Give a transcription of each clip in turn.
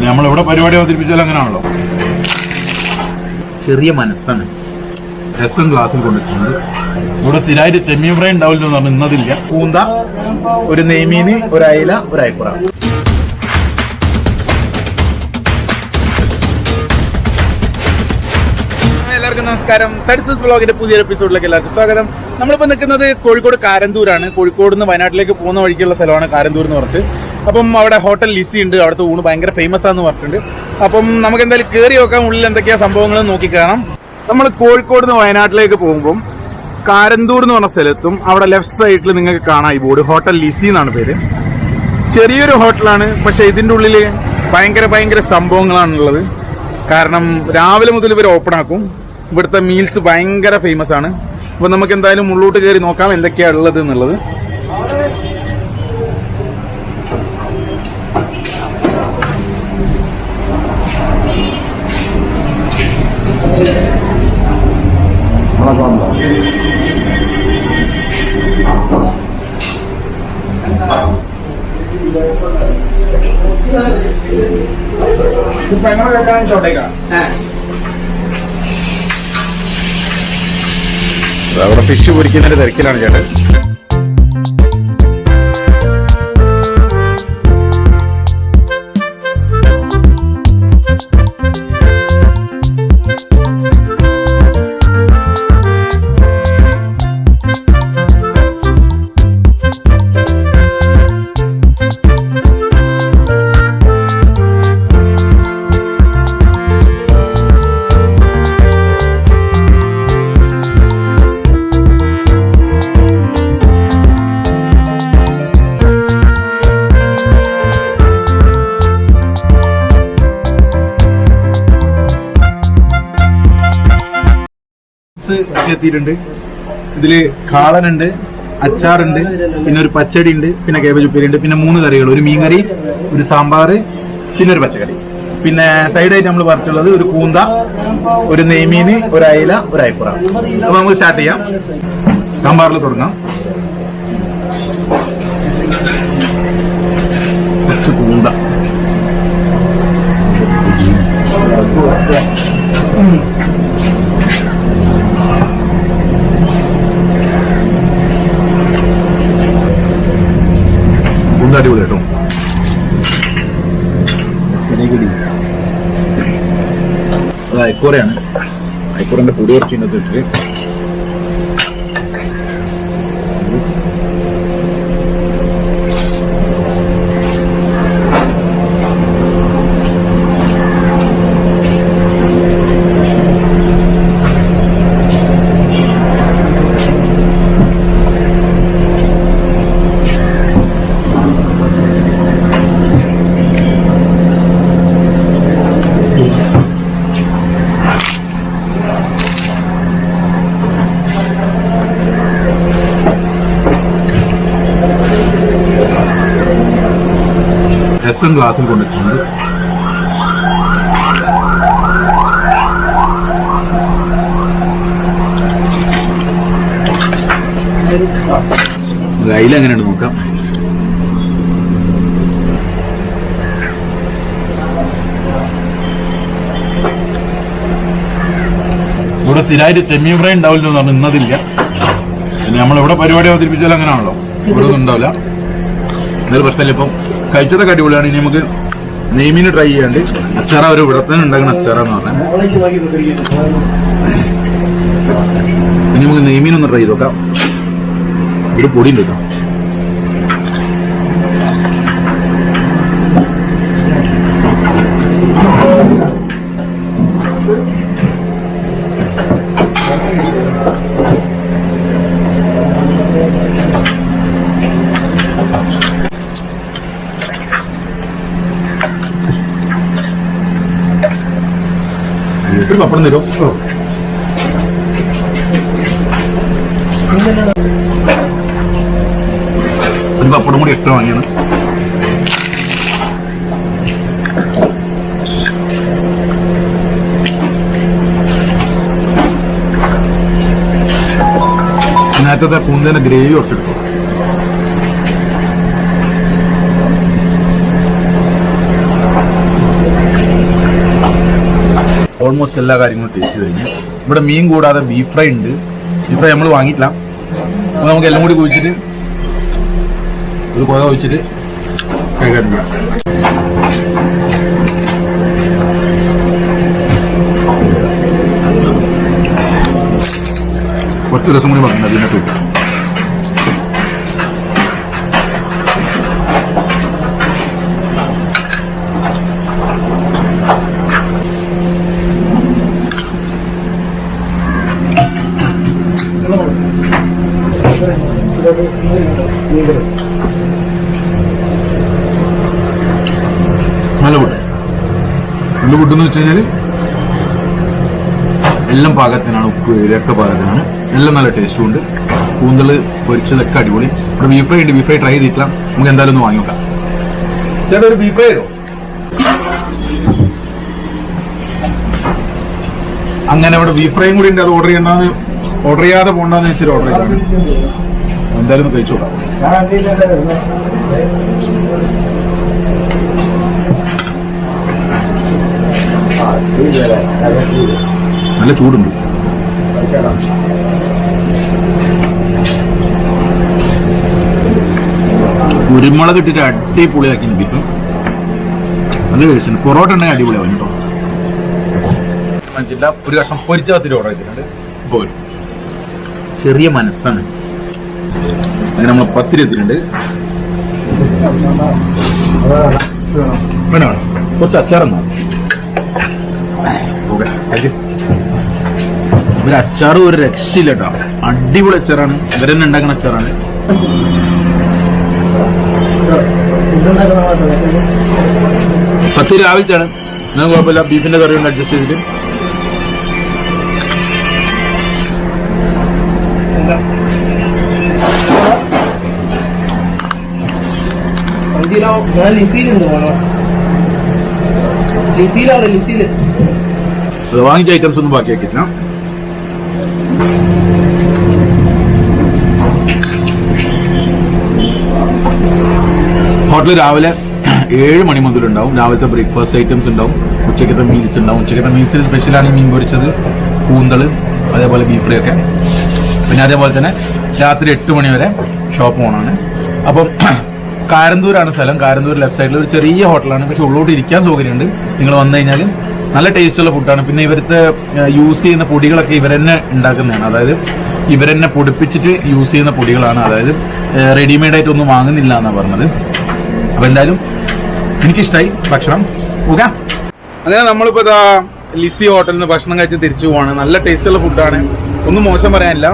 പിന്നെ നമ്മളിവിടെ പരിപാടി അവതരിപ്പിച്ചാലും അങ്ങനെയാണല്ലോ. ചെറിയ മനസ്സാണ്. രസം ഗ്ലാസ്സിൽ കൊണ്ടിട്ടുണ്ട് ഇവിടെ സ്ഥിരമായിട്ട് ചെമ്മീൻ ഫ്രൈ ഉണ്ടാവില്ല എന്ന് പറഞ്ഞു ഇന്നതില്ല കൂന്ത ഒരു നെയ്മീന് ഒരു അയില ഒരു അയപ്പുറ. എല്ലാവർക്കും നമസ്കാരം. തടിസസ് വ്ളോഗിന്റെ പുതിയൊരു എപ്പിസോഡിലേക്ക് എല്ലാവർക്കും സ്വാഗതം. നമ്മളിപ്പോൾ നിൽക്കുന്നത് കോഴിക്കോട് കാരന്തൂരാണ്. കോഴിക്കോട് നിന്ന് വയനാട്ടിലേക്ക് പോകുന്ന വഴിക്കുള്ള സ്ഥലമാണ് കാരന്തൂർ എന്ന് പറഞ്ഞിട്ട്. അപ്പം അവിടെ ഹോട്ടൽ ലിസി ഉണ്ട് അവിടുത്തെ ഊണ് ഭയങ്കര ഫേമസ് ആണെന്ന് പറഞ്ഞിട്ടുണ്ട്. അപ്പം നമുക്ക് എന്തായാലും കയറി നോക്കാം ഉള്ളിൽ എന്തൊക്കെയാ സംഭവങ്ങൾ നോക്കി കാണാം. നമ്മൾ കോഴിക്കോട് നിന്ന് വയനാട്ടിലേക്ക് പോകുമ്പം കാരന്തൂർ എന്ന് പറഞ്ഞ സ്ഥലത്തും അവിടെ ലെഫ്റ്റ് സൈഡിൽ നിങ്ങൾക്ക് കാണാം ഈ ബോർഡ്. ഹോട്ടൽ ലിസി എന്നാണ് പേര്. ചെറിയൊരു ഹോട്ടലാണ് പക്ഷെ ഇതിന്റെ ഉള്ളിൽ ഭയങ്കര ഭയങ്കര സംഭവങ്ങളാണുള്ളത്. കാരണം രാവിലെ മുതൽ ഇവർ ഓപ്പൺ ആക്കും. ഇവിടുത്തെ മീൽസ് ഭയങ്കര ഫേമസ് ആണ്. അപ്പം നമുക്ക് എന്തായാലും ഉള്ളോട്ട് കയറി നോക്കാം എന്തൊക്കെയാണ് ഉള്ളത് എന്നുള്ളത്. അവിടെ ഫിഷ് പൊരിക്കുന്നതിന്റെ തിരക്കിലാണ് ചേട്ടൻ. എത്തിയിട്ടുണ്ട് ഇതിൽ കാളനുണ്ട് അച്ചാറുണ്ട് പിന്നെ ഒരു പച്ചടി ഉണ്ട് പിന്നെ കേബേജ് ഉപ്പേരി ഉണ്ട് പിന്നെ മൂന്ന് കറികൾ. ഒരു മീൻ കറി ഒരു സാമ്പാർ പിന്നെ ഒരു പച്ചക്കറി. പിന്നെ സൈഡായിട്ട് നമ്മൾ പറഞ്ഞിട്ടുള്ളത് ഒരു കൂന്ത ഒരു നെയ്മീന് ഒരു അയില ഒരു അയപ്പുറ. അപ്പൊ നമുക്ക് സ്റ്റാർട്ട് ചെയ്യാം. സാമ്പാറിൽ തുടങ്ങാം കുറച്ച് കൂന്ത കൂന്ത അടിപൊളി കേട്ടോ ചെനഗിരി അത് അയക്കൂറയാണ് അയക്കൂറിന്റെ പൊടി ഇന്നത്തെ രസം ഗ്ലാസ്സിൽ കൊണ്ടിട്ടുണ്ട് അയില എങ്ങനെയുണ്ട് നോക്കാം. ഇവിടെ സ്ഥിരമായിട്ട് ചെമ്മീൻ ഫ്രൈ ഉണ്ടാവില്ലെന്ന് പറഞ്ഞു ഇന്നതില്ല. പിന്നെ നമ്മളിവിടെ പരിപാടി അവതരിപ്പിച്ചാൽ അങ്ങനെയാണല്ലോ. ഇവിടെ ഒന്നും ഉണ്ടാവില്ല. എന്നാലും പ്രശ്നമില്ല ഇപ്പം. കഴിച്ചതൊക്കെ അടിപൊളിയാണ്. ഇനി നമുക്ക് നെയ്മീന് ട്രൈ ചെയ്യാണ്ട് അച്ചാറ ഒരു ഇവിടെ തന്നെ ഉണ്ടാക്കുന്ന അച്ചാറാന്ന് പറഞ്ഞാൽ ഇനി നമുക്ക് നെയ്മീനൊന്ന് ട്രൈ ചെയ്ത് നോക്കാം. ഒരു പൊടി ഉണ്ട് കേട്ടോ ഒരു പപ്പടം തരുമോ ഒരു പപ്പടം കൂടി എത്ര വാങ്ങിയാണ്? നേരത്തെ കൂന്തേന്റെ ഗ്രേവി ഒട്ടെടുക്കും ഓൾമോസ്റ്റ് എല്ലാ കാര്യങ്ങളും ടേസ്റ്റ് കഴിഞ്ഞു. ഇവിടെ മീൻ കൂടാതെ ബീഫ് ഫ്രൈ ഉണ്ട്. ബീഫ് ഫ്രൈ നമ്മൾ വാങ്ങിയിട്ടില്ല. അപ്പോൾ നമുക്ക് എല്ലാം കൂടി കുഴിച്ചിട്ട് ഒരു കുഴ കുഴിച്ചിട്ട് കഴിക്കാൻ കുറച്ച് രസം കൂടി പറഞ്ഞു അതിനകത്ത് നല്ല ഫുഡ് എന്ന് വെച്ച് കഴിഞ്ഞാൽ എല്ലാം പാകത്തിനാണ് ഉപ്പ് എരിയൊക്കെ പാകത്തിനാണ്. എല്ലാം നല്ല ടേസ്റ്റും ഉണ്ട്. കൂന്തൽ പൊരിച്ചതൊക്കെ അടിപൊളി. ഇവിടെ ബീഫ് ഫ്രൈ ഉണ്ട്. ബീഫ് ഫ്രൈ ട്രൈ ചെയ്തിട്ടില്ല. നമുക്ക് എന്തായാലും ഒന്ന് വാങ്ങി നോക്കാം. ചേട്ടാ ഒരു ബീഫ് ഫ്രൈ തരോ അങ്ങനെ ഇവിടെ ബീഫ് ഫ്രൈയും കൂടി ഉണ്ട്. അത് ഓർഡർ ചെയ്യണ്ടെന്ന് ഓർഡർ ചെയ്യാതെ പോണ്ടെന്ന് വെച്ചിട്ട് ഓർഡർ ചെയ്താണ് എന്തായാലും ഒന്ന് കഴിച്ചു നോക്കാം നല്ല ചൂടുണ്ട്. കുരുമുളക് ഇട്ടിട്ട് അടിപൊളിയാക്കി ലഭിക്കും നല്ല ടേസ്റ്റ് പൊറോട്ട ഉണ്ടെങ്കിൽ അടിപൊളിയാവും മനസ്സില്ല ഒരു കഷ്ണം പൊരിച്ച പത്തിരി ഓർഡർ ചെയ്തിട്ടുണ്ട്. ചെറിയ മനസ്സാണ്. അങ്ങനെ നമ്മൾ പത്തിരി എത്തിയിട്ടുണ്ട് വേണം? കുറച്ച് ഒരു അച്ചാർ ഒരു രക്ഷയില്ല കേട്ടോ അടിപൊളി അച്ചാറാണ്. ഇവരെന്നെ ഉണ്ടാക്കുന്ന അച്ചാറാണ്. പത്ത് രാവിലത്തെയാണ്. ഞാൻ കുഴപ്പമില്ല. ബീഫിന്റെ കറി കൊണ്ട് അഡ്ജസ്റ്റ് ചെയ്തിട്ട്. ഞാൻ ലിസിയിലുണ്ട് ലിസിയിലാണ് ലിസിയിൽ അത് വാങ്ങിച്ച ഐറ്റംസ് ഒന്നും ബാക്കിയാക്കിയിട്ടില്ല. ഹോട്ടൽ രാവിലെ ഏഴ് മണി മുതൽ ഉണ്ടാവും. രാവിലത്തെ ബ്രേക്ക്ഫാസ്റ്റ് ഐറ്റംസ് ഉണ്ടാവും. ഉച്ചക്കത്തെ മീൽസ് ഉണ്ടാവും. ഉച്ചക്കത്തെ മീൽസിൽ സ്പെഷ്യലാണ് മീൻ പൊരിച്ചത് കൂന്തൾ അതേപോലെ ബീഫ് ഫ്രൈ ഒക്കെ. പിന്നെ അതേപോലെ തന്നെ രാത്രി എട്ട് മണി വരെ ഷോപ്പ് ഓണാണ് അപ്പം കാരന്തൂരാണ് സ്ഥലം. കാരന്തൂർ ലെഫ്റ്റ് സൈഡിൽ ഒരു ചെറിയ ഹോട്ടലാണ് പക്ഷെ ഉള്ളോട്ട് ഇരിക്കാൻ സൗകര്യമുണ്ട്. നിങ്ങൾ വന്നു കഴിഞ്ഞാൽ നല്ല ടേസ്റ്റുള്ള ഫുഡാണ് പിന്നെ ഇവരത്തെ യൂസ് ചെയ്യുന്ന പൊടികളൊക്കെ ഇവരെന്നെ ഉണ്ടാക്കുന്നതാണ്. അതായത് ഇവരെന്നെ പൊടിപ്പിച്ചിട്ട് യൂസ് ചെയ്യുന്ന പൊടികളാണ്. അതായത് റെഡിമെയ്ഡ് ആയിട്ട് ഒന്നും വാങ്ങുന്നില്ല എന്നാണ് പറഞ്ഞത്. അപ്പൊ എന്തായാലും എനിക്കിഷ്ടായി ഭക്ഷണം. ഓക്കെ അങ്ങനെ നമ്മളിപ്പോ ഇതാ ലിസി ഹോട്ടലിൽ നിന്ന് ഭക്ഷണം കഴിച്ച് തിരിച്ചു പോവാണ്. നല്ല ടേസ്റ്റുള്ള ഫുഡാണ് ഒന്നും മോശം പറയാനില്ല.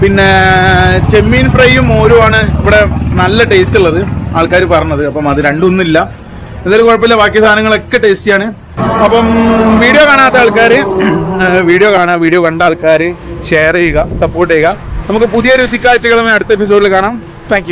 പിന്നെ ചെമ്മീൻ ഫ്രൈയും മോരുമാണ് ഇവിടെ നല്ല ടേസ്റ്റ് ഉള്ളത്. ആൾക്കാർ പറഞ്ഞത്. അപ്പം അത് രണ്ടൊന്നും ഇല്ല എന്തായാലും കുഴപ്പമില്ല. ബാക്കി സാധനങ്ങളൊക്കെ ടേസ്റ്റിയാണ് അപ്പം വീഡിയോ കാണാത്ത ആൾക്കാർ വീഡിയോ കാണാം വീഡിയോ കണ്ട ആൾക്കാർ ഷെയർ ചെയ്യുക സപ്പോർട്ട് ചെയ്യുക. നമുക്ക് പുതിയ രുചിക്കാഴ്ചകളുമായി അടുത്ത എപ്പിസോഡിൽ കാണാം. താങ്ക്